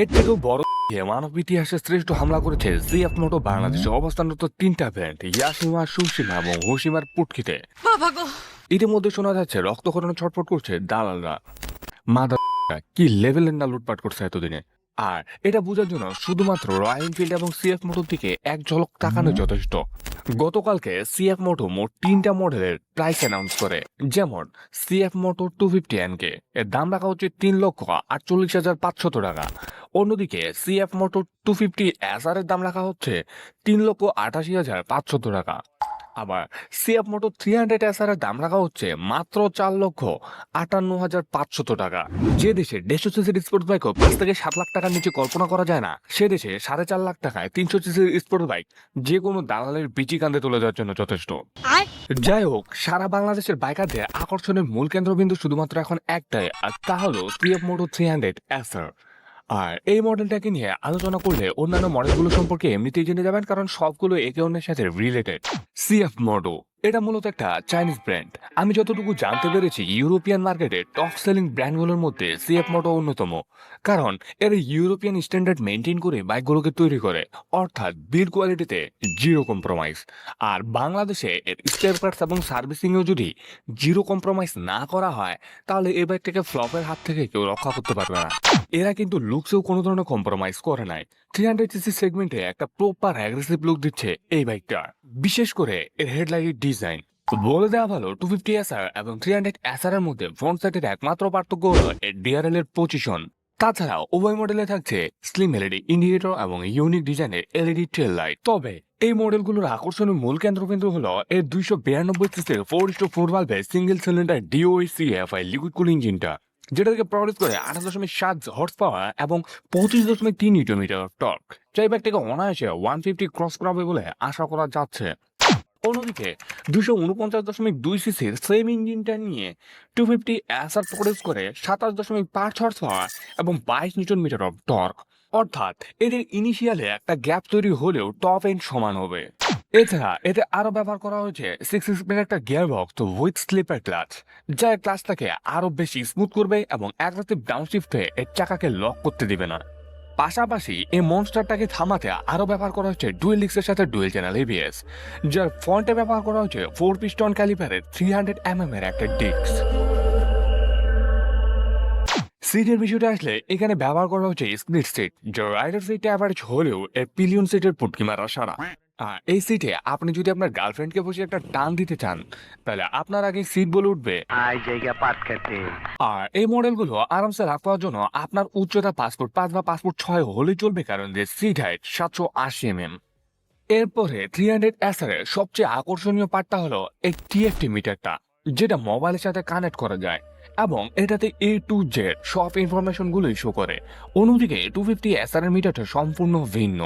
এর থেকেও বড় মানব ইতিহাসে শ্রেষ্ঠ হামলা করেছে জিএফ মোটো বাংলাদেশে অবস্থানরত তিনটা ব্যান্ড ইয়াসিমা সুসীমা এবং হুসিমার পুটকিতে। ইতিমধ্যে শোনা যাচ্ছে রক্তক্ষরণে ছটফট করছে দালালরা। মাদা কি লেভেলের না লুটপাট করছে এতদিনে? আর এটা বোঝার জন্য শুধুমাত্র রয়্যাল এনফিল্ড এবং সিএফ মোটোর দিকে এক ঝলক তাকানো যথেষ্ট। গতকালকে সিএফ মোটো মোট তিনটা মডেলের প্রাইস অ্যানাউন্স করে। যেমন CF Moto two fifty NK এর দাম রাখা হচ্ছে তিন লক্ষ আটচল্লিশ হাজার পাঁচশত টাকা। অন্যদিকে CF Moto two fifty SR এর দাম রাখা হচ্ছে তিন লক্ষ আটাশি হাজার পাঁচশত টাকা। আবার CF Moto three hundred SR এর দাম রাখা হচ্ছে মাত্র চার লক্ষ আটান্ন হাজার পাঁচশত টাকা। যে দেশে দেড়শো সিসির স্পোর্টস বাইকও পাঁচ থেকে সাত লাখ টাকার নিচে কল্পনা করা যায় না সে দেশে সাড়ে চার লাখ টাকায় তিনশো সিসির স্পোর্টস বাইক যে কোনো দালালের বিচি কান্দে তুলে যাওয়ার জন্য যথেষ্ট। যাই হোক সারা বাংলাদেশের বাইকারদের আকর্ষণের মূল কেন্দ্রবিন্দু শুধুমাত্র এখন একটাই আর তা হলো CF Moto three hundred SR আর এই মডেলটাকে নিয়ে আলোচনা করলে অন্যান্য মডেলগুলো সম্পর্কে এমনিতেই জেনে যাবেন, কারণ সবগুলো একে অন্যের সাথে রিলেটেড সিএফ মোটো এটা মূলত একটা চাইনিজ ব্র্যান্ড আমি যতটুকু জানতে পেরেছি ইউরোপিয়ান মার্কেটে টপ সেলিং ব্র্যান্ডগুলোর মধ্যে সিএফ মোটো অন্যতম। কারণ, এরা ইউরোপিয়ান স্ট্যান্ডার্ড মেনটেন করে বাইকগুলোকে তৈরি করে। অর্থাৎ বিল্ড কোয়ালিটিতে জিরো কম্প্রোমাইজ আর বাংলাদেশে এর স্পেয়ার পার্টস এবং সার্ভিসিংয়েও যদি জিরো কম্প্রোমাইজ না করা হয়, তাহলে এই বাইকটাকে ফ্লপের হাত থেকে কেউ রক্ষা করতে পারবে না। এরা কিন্তু লুকসেও কোনো ধরনের কম্প্রোমাইজ করে নাই। থ্রি হান্ড্রেড সিসি সেগমেন্টে একটা প্রপার অ্যাগ্রেসিভ লুক দিচ্ছে এই বাইকটা বিশেষ করে এর হেডলাইটের ডিজাইন। বলে দেওয়া ভালো টু ফিফটি এসআর এবং থ্রি হান্ড্রেড এসআর এর মধ্যে ফ্রন্ট সাইডের একমাত্র পার্থক্য হলো এর ডিআরএল এর পজিশন তাছাড়াও উভয় মডেলে থাকছে স্লিম এলইডি ইন্ডিকেটর এবং ইউনিক ডিজাইনের এলইডি টেল লাইট তবে এই মডেলগুলোর আকর্ষণীয় মূল কেন্দ্রবিন্দু হলো এর দুইশো বিরানব্বই সিসির four stroke four ভালভের single cylinder DOC FI liquid cool ইঞ্জিনটা যেটাকে প্রডিউস করে আঠাশ দশমিক সাত হর্স পাওয়ার এবং পঁচিশ দশমিক তিন নিউটন মিটার টর্ক যাই ব্যাগটাকে অনায়াসে ওয়ান ফিফটি ক্রস করাবে বলে আশা করা যাচ্ছে। অন্যদিকে দুশো উনপঞ্চাশ দশমিক দুই সিসির সেম ইঞ্জিনটা নিয়ে টু ফিফটি অ্যাসার প্রডিউস করে সাতাশ দশমিক পাঁচ হর্স পাওয়ার এবং বাইশ নিউটন মিটার অফ টর্ক অর্থাৎ এদের ইনিশিয়ালে একটা গ্যাপ তৈরি হলেও টপ এন্ড সমান হবে। এছাড়া এতে আরও ব্যবহার করা হয়েছে সিক্স স্পিডের একটা gear box with slipper clutch যা ক্লাচটাকে আরও বেশি স্মুথ করবে এবং অ্যাগ্রেসিভ ডাউন শিফটে এর চাকাকে লক করতে দিবে না। পাশাপাশি এই মনস্টারটাকে থামাতে আরও ব্যবহার করা হচ্ছে ডুয়েল লিক্সের সাথে ডুয়েল চ্যানেল এবিএস যার ফন্টে ব্যবহার করা হচ্ছে ফোর পিস্টন ক্যালিপারের থ্রি হান্ড্রেড এম এর একটা ডিস্ক সিটের বিষয়টা আসলে এখানে ব্যবহার করা হচ্ছে স্প্লিট সিট যার রাইডার সিটটা অ্যাভারেজ হলেও এর পিলিয়ন সিটের পুটকি মারা সারা এই সিটে আপনি যদি আপনার গার্লফ্রেন্ডকে বসে একটা টান দিতে চান তাহলে আপনার আগে সিট বলে উঠবে। আই জায়গা পাট খেতে। আর এই মডেলগুলো আরামসে রাখার জন্য আপনার উচ্চতা পাসপোর্ট পাঁচ বা পাসপোর্ট ছয় হলেই চলবে কারণ যে সিট হাইট সাতশো আশি এম এরপরে থ্রি হান্ড্রেড এর সবচেয়ে আকর্ষণীয় পার্টটা হলো এই টিএফটি মিটারটা যেটা মোবাইলের সাথে কানেক্ট করা যায় এবং এটাতে এ টু জেড সব ইনফরমেশন গুলোই শো করে। অন্যদিকে টু ফিফটি এস এর মিটারটা সম্পূর্ণ ভিন্ন।